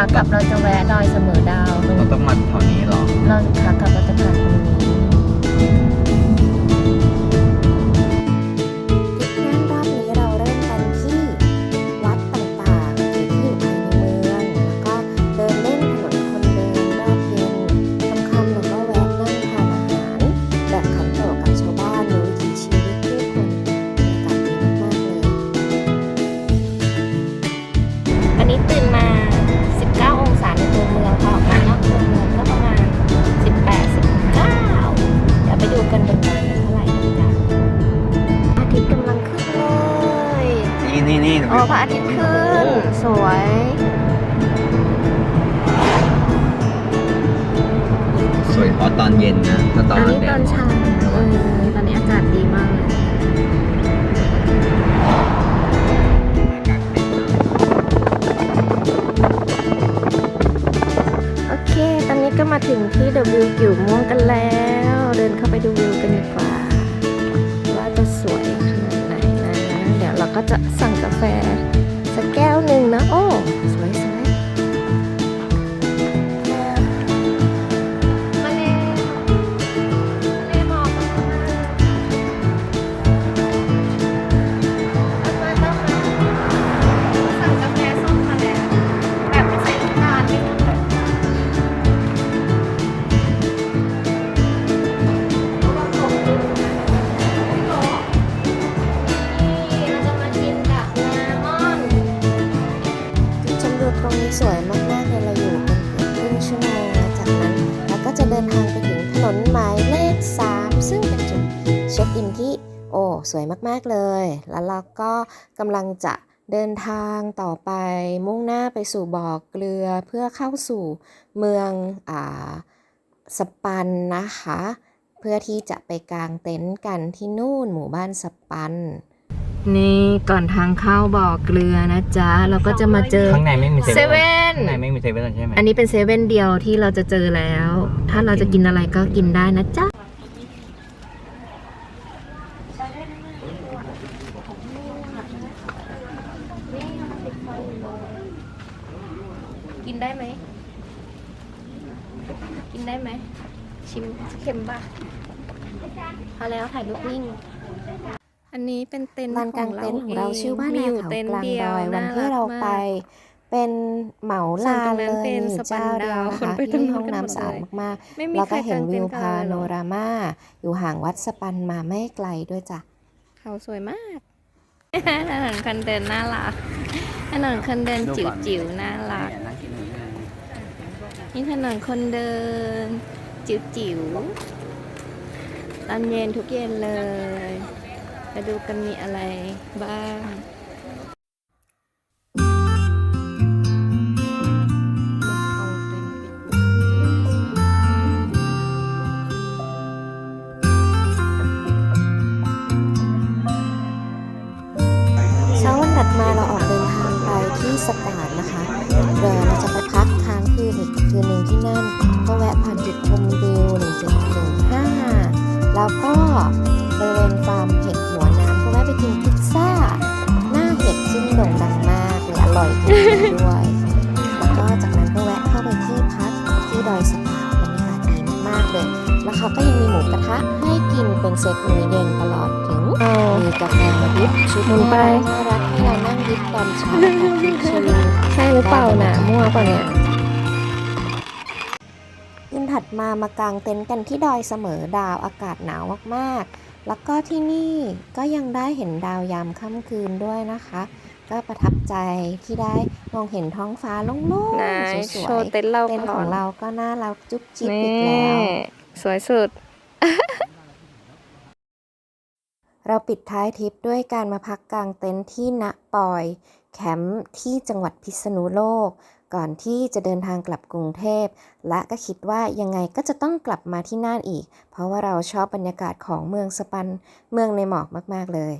ากลับเราจะแวะดอยเสมอดาวตรงเราต้องมาแถวนี้เหรอ เราขากลับเราจะผ่านตรงนี้ นี่นี่นี่โอ้พระอาทิตย์ขึ้น สวย สวยเพราะตอนเย็นนะถ้าตอนอันนี้แดตอดนเช้าเออตอนนี้อากาศดีมากเลยโอเค ตอนนี้ก็มาถึงที่ W กิ่วม่วงกันแล้ว เดินเข้าไปดูวิวกันดีกว่าว่า ก็จะสั่งกาแฟสักแก้วหนึ่งนะโอ้ ซึ่งเป็นจุดเช็คอินที่โอ้สวยมากๆเลย แล้วเราก็กำลังจะเดินทางต่อไปมุ่งหน้าไปสู่บ่อเกลือเพื่อเข้าสู่เมืองอ่าสปันนะคะ เพื่อที่จะไปกางเต็นท์กันที่นู่นหมู่บ้านสปัน นี่ก่อนทางเข้าบ่อเกลือนะจ๊ะ เราก็จะมาเจอ ข้างในไม่มีเซเว่น ข้างในไม่มีเซเว่นใช่ไหมอันนี้เป็นเซเว่นเดียวที่เราจะเจอแล้ว ถ้าเราจะกินอะไรก็กินได้นะจ๊ะ กินได้ไหม กินได้ไหม ชิมเค็มป่ะพอแล้วถ่ายรูปนิ่ง อันนี้เป็นเต็นท์ลานกลางเต็นท์ของเรางชื่อว่ามีนาอยู่เขาเต็นกท์ลางเดียดวอยวันน่ที่กเราไปมากเป็นเหมาลานส่วนตรงนั้เลนยเป็นมีสปันเจ้าเดียวดาวนะคนคะไปที่ตรงนู้นห้องกันหมดน้ำสะอาดเลยมากไม่ๆมีแล้วใครก็เห็นกางเต็วินวท์กันพาเลยโนเหรอรามาอยู่ห่างวัดสปันมาไม่ไกลด้วยจ้ะ เขาสวยมากถนนคนเดินน่ารักถนนคนเดินจิ๋วจิ๋วๆน่ารักนี่ถนนคนเดิน จิ๋วจิ๋วๆตอนเย็นทุกเย็นเลยมาดูกันมีอะไรบ้าง มาเราออกเดินทางไปที่สตาดนะคะเดี๋ยวเราจะไปพักค้างคืนอีกคืนหนึ่งที่นั่น ก็แวะผ่านจุดชมวิวหนึ่งหนึ่งห้าแล้วก็ กาแฟดิบชุดหมุนไป น่ารักให้เรานั่งดิบตอนเช้าค่ะชิลใช่หรือเปล่านะมั่วเปล่าเนี่ยคืนถัดมามากางเต็นท์กันที่ดอยเสมอดาวอากาศหนาวมากๆ แล้วก็ที่นี่ก็ยังได้เห็นดาวยามค่ำคืนด้วยนะคะ ก็ประทับใจที่ได้มองเห็นท้องฟ้าโล่งนายๆสวโชยว์เต็นท์เราๆเต็นท์ก่ขอองนเราก็น่ารักจุ๊บจิ๊บนี่อีกแล้ว สวยสุด เราปิดท้ายทริปด้วยการมาพักกลางเต็นท์ที่ณปอย แคมป์ที่จังหวัดพิษณุโลก ก่อนที่จะเดินทางกลับกรุงเทพ และก็คิดว่ายังไงก็จะต้องกลับมาที่น่านอีก เพราะว่าเราชอบบรรยากาศของเมืองสปันเมืองในหมอกมาก ๆ เลย